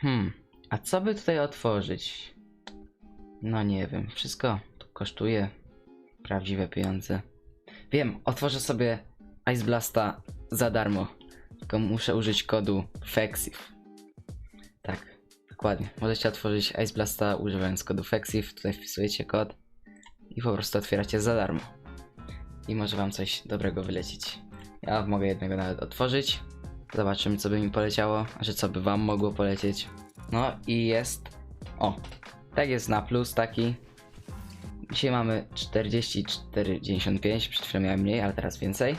Hmm, a co by tutaj otworzyć? No nie wiem, wszystko tu kosztuje prawdziwe pieniądze. Wiem, otworzę sobie Ice Blasta za darmo. Tylko muszę użyć kodu FEXIF. Tak, dokładnie. Możecie otworzyć Ice Blasta używając kodu FEXIF. Tutaj wpisujecie kod i po prostu otwieracie za darmo. I może wam coś dobrego wylecieć. Ja mogę jednego nawet otworzyć. Zobaczymy co by mi poleciało, że co by wam mogło polecieć. No i jest. O, tak jest na plus taki. Dzisiaj mamy 44,95, przed chwilą miałem mniej, ale teraz więcej.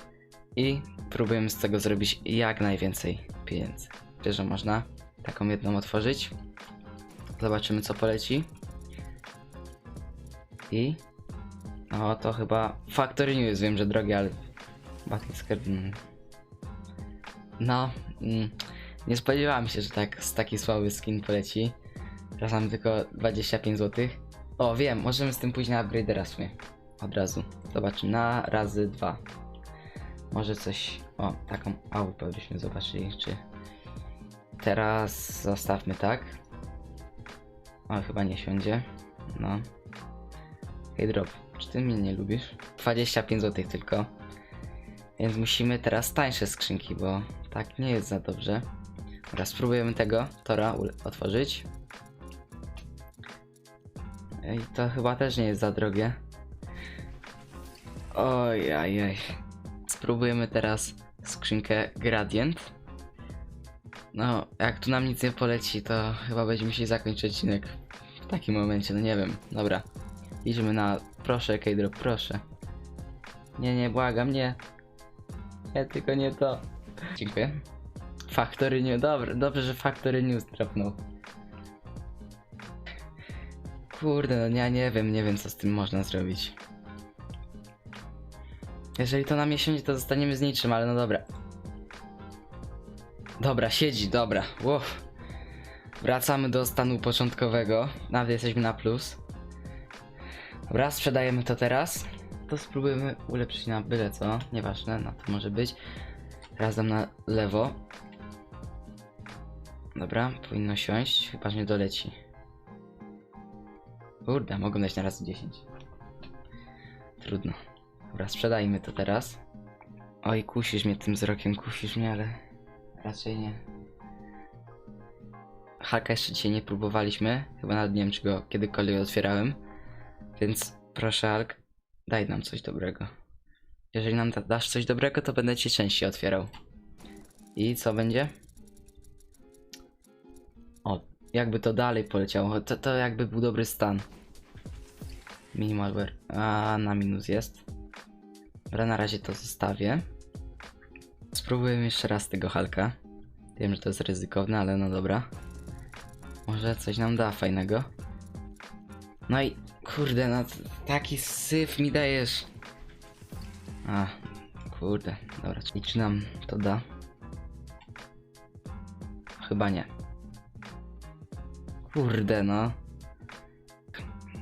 I próbujemy z tego zrobić jak najwięcej pieniędzy. Wiesz, że można taką jedną otworzyć. Zobaczymy co poleci. I... No to chyba Factory News, wiem, że drogie, ale... Battle Scared... No, mm, nie spodziewałem się, że tak z taki słaby skin poleci. Teraz mam tylko 25 zł. O, wiem, możemy z tym pójść na sumie. Od razu. Zobaczymy. Na razy dwa. Może coś... O, taką AWP byśmy zobaczyli, czy... Teraz zostawmy tak. O, chyba nie siądzie. No. Hej drop, czy ty mnie nie lubisz? 25 zł tylko. Więc musimy teraz tańsze skrzynki, bo tak nie jest za dobrze. Teraz spróbujemy tego tora otworzyć. I to chyba też nie jest za drogie. Oj, oj. Spróbujemy teraz skrzynkę Gradient. No, jak tu nam nic nie poleci, to chyba będziemy musieli zakończyć odcinek w takim momencie, no nie wiem. Dobra, idźmy na... Proszę, K-Drop, proszę. Nie, nie, błagam, nie. Nie, tylko nie to. Dziękuję. Factory News, dobrze, dobrze, że Factory News trafnął. Kurde, no ja nie wiem, nie wiem co z tym można zrobić. Jeżeli to na mnie siądzie, to zostaniemy z niczym, ale no dobra. Dobra, siedzi, dobra. Wow. Wracamy do stanu początkowego. Nawet jesteśmy na plus. Dobra, sprzedajemy to teraz. To spróbujemy ulepszyć na byle co. Nieważne, na to może być. Razem na lewo. Dobra, powinno siąść, chyba że nie doleci. Kurde, mogą dać na raz 10. Trudno. Dobra, sprzedajmy to teraz. Oj, kusisz mnie tym wzrokiem, kusisz mnie, ale raczej nie. Haka jeszcze dzisiaj nie próbowaliśmy. Chyba nawet nie wiem, czy go kiedykolwiek otwierałem. Więc proszę, Hulk, daj nam coś dobrego. Jeżeli nam da- dasz coś dobrego, to będę ci częściej otwierał. I co będzie? O, jakby to dalej poleciało. To, to jakby był dobry stan. Minimalware. A, na minus jest. Dobra, na razie to zostawię. Spróbujemy jeszcze raz tego Halka. Wiem, że to jest ryzykowne, ale no dobra. Może coś nam da fajnego. No i kurde, no taki syf mi dajesz. A, kurde, dobra. I czy nam to da? Chyba nie. Kurde, no.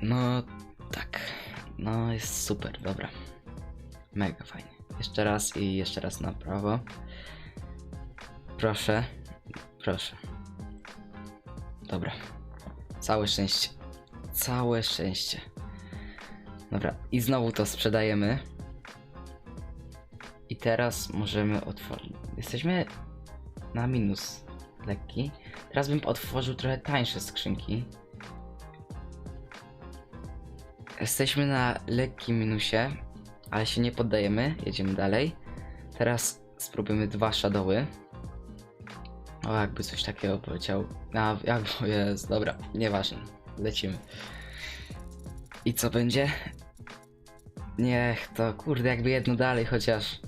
No, tak. No, jest super, dobra. Mega fajnie. Jeszcze raz i jeszcze raz na prawo. Proszę. Proszę. Dobra. Całe szczęście. Całe szczęście. Dobra, i znowu to sprzedajemy. Teraz możemy otworzyć. Jesteśmy na minus lekki. Teraz bym otworzył trochę tańsze skrzynki. Jesteśmy na lekkim minusie, ale się nie poddajemy. Jedziemy dalej. Teraz spróbujemy dwa shadowy. O, jakby coś takiego poleciał. A, jakby jest, dobra, nieważne. Lecimy. I co będzie? Niech to, kurde, jakby jedno dalej chociaż.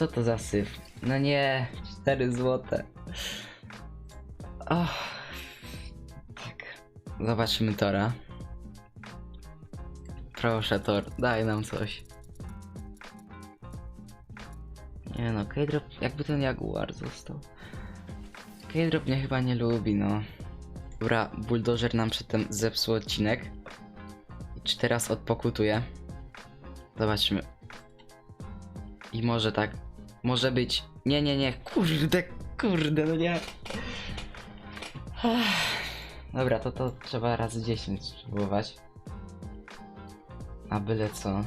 Co to za syf? No nie, 4 złote. Och. Tak. Zobaczymy Tora. Proszę Tor, daj nam coś. Nie no, K-Drop, jakby ten Jaguar został. K-Drop mnie chyba nie lubi, no. Dobra, Bulldozer nam przedtem zepsuł odcinek. Czy teraz odpokutuje? Zobaczmy. I może tak. Może być. Nie, nie, nie. Kurde, kurde, no nie. Dobra, to to trzeba razy 10 spróbować. A byle co.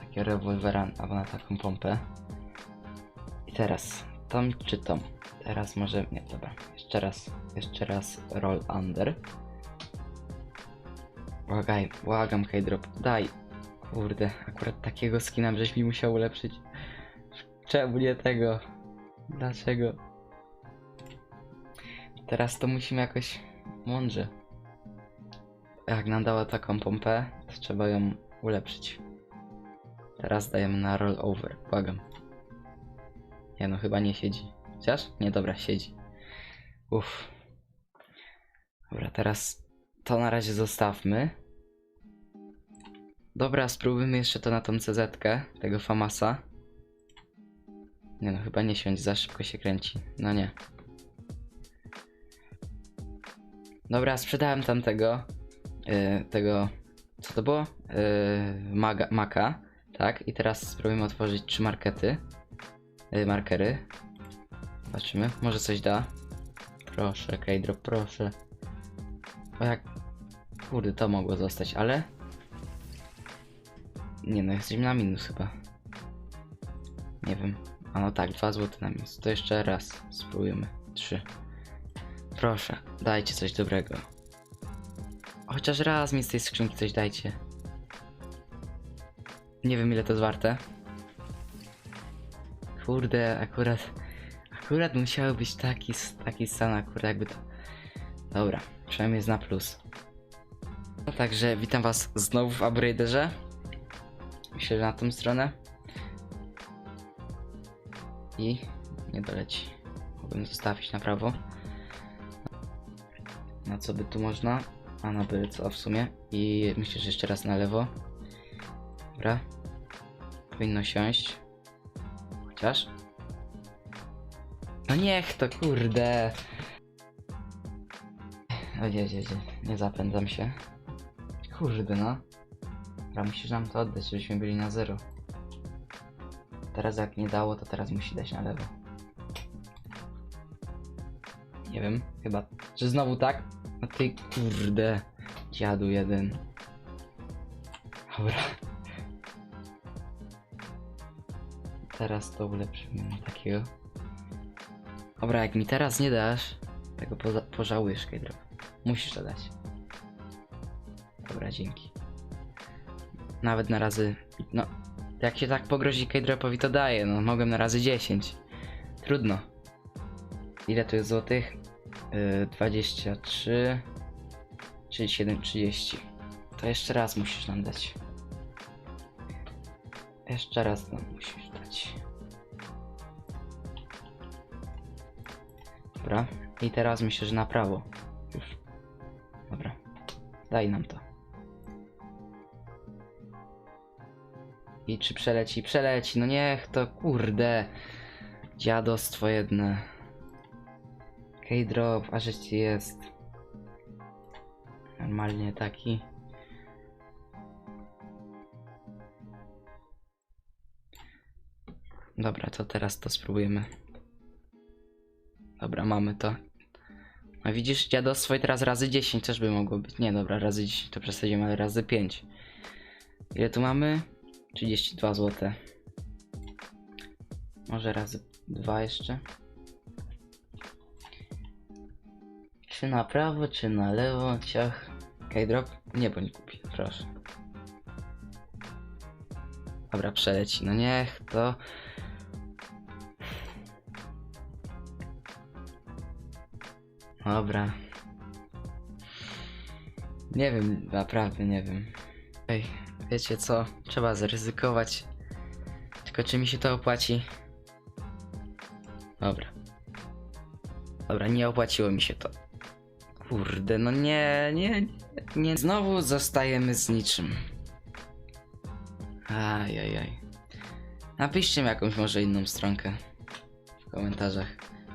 Takiego rewolwera albo na taką pompę. I teraz, tom czy tom? Teraz może, nie, dobra. Jeszcze raz, jeszcze raz roll under. Błagaj, błagam K-drop, daj. Kurde, akurat takiego skina żeś mi musiał ulepszyć. Czemu nie tego? Dlaczego? Teraz to musimy jakoś mądrze. Jak nam dała taką pompę, to trzeba ją ulepszyć. Teraz dajemy na roll over, błagam. Nie no, chyba nie siedzi. Chociaż? Nie, dobra, siedzi. Uff. Dobra, teraz to na razie zostawmy. Dobra, spróbujmy jeszcze to na tą CZ, tego Famasa. Nie no, chyba nie siądź, za szybko się kręci. No nie. Dobra, sprzedałem tamtego. Yy, tego. Co to było? Yy, maga, maka. Tak, i teraz spróbujemy otworzyć trzy markety. Yy, markery. Zobaczymy, może coś da. Proszę, K-drop, proszę. O jak. Kurde, to mogło zostać, ale. Nie no, jesteśmy na minus chyba. Nie wiem. A no tak, 2 zł na minus. To jeszcze raz spróbujemy. 3. Proszę, dajcie coś dobrego. Chociaż raz mi z tej skrzynki coś dajcie. Nie wiem ile to jest warte. Kurde, akurat. Akurat musiały być taki, taki stan, akurat jakby to. Dobra, przynajmniej jest na plus. No także witam was znowu w upgraderze. Myślę, że na tą stronę. I nie doleci. Mogłem zostawić na prawo. Na co by tu można? A na byle co w sumie. I myślę, że jeszcze raz na lewo. Dobra. Powinno siąść. Chociaż. No niech to kurde. O nie, nie, nie, nie zapędzam się. Kurde no. Dobra, musisz nam to oddać, żebyśmy byli na zero. Teraz jak nie dało, to teraz musi dać na lewo. Nie wiem, chyba. Czy znowu tak? No ty kurde. Dziadu jeden. Dobra. Teraz to ulepszymy na takiego. Dobra, jak mi teraz nie dasz, tego pożałujesz, Kejdrop. Musisz to dać. Dobra, dzięki. Nawet na razy. No, jak się tak pogrozi Kejdropowi, to daje. No, mogłem na razy 10. Trudno. Ile to jest złotych? Yy, 23. 37, 30. To jeszcze raz musisz nam dać. Jeszcze raz nam musisz dać. Dobra. I teraz myślę, że na prawo. Dobra. Daj nam to. I czy przeleci? Przeleci. No niech to, kurde. Dziadostwo jedne. K-drop, a ci jest. Normalnie taki. Dobra, to teraz to spróbujemy. Dobra, mamy to. A widzisz, dziadostwo i teraz razy 10 też by mogło być. Nie, dobra, razy 10 to przesadzimy, ale razy 5. Ile tu mamy? 32 zł. Może razy 2 jeszcze. Czy na prawo, czy na lewo? Ciach. K-drop? Nie, bo nie kupi, proszę. Dobra, przeleci. No niech to. Dobra. Nie wiem, naprawdę nie wiem. Ej, wiecie co? Trzeba zaryzykować. Tylko czy mi się to opłaci? Dobra. Dobra, nie opłaciło mi się to. Kurde, no nie, nie, nie. Znowu zostajemy z niczym. Ajajaj. Napiszcie mi jakąś może inną stronkę w komentarzach.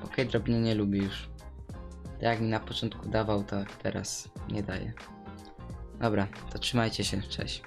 Bo K-Drop mnie nie lubi już. Tak jak mi na początku dawał, to teraz nie daje. Dobra, to trzymajcie się, cześć.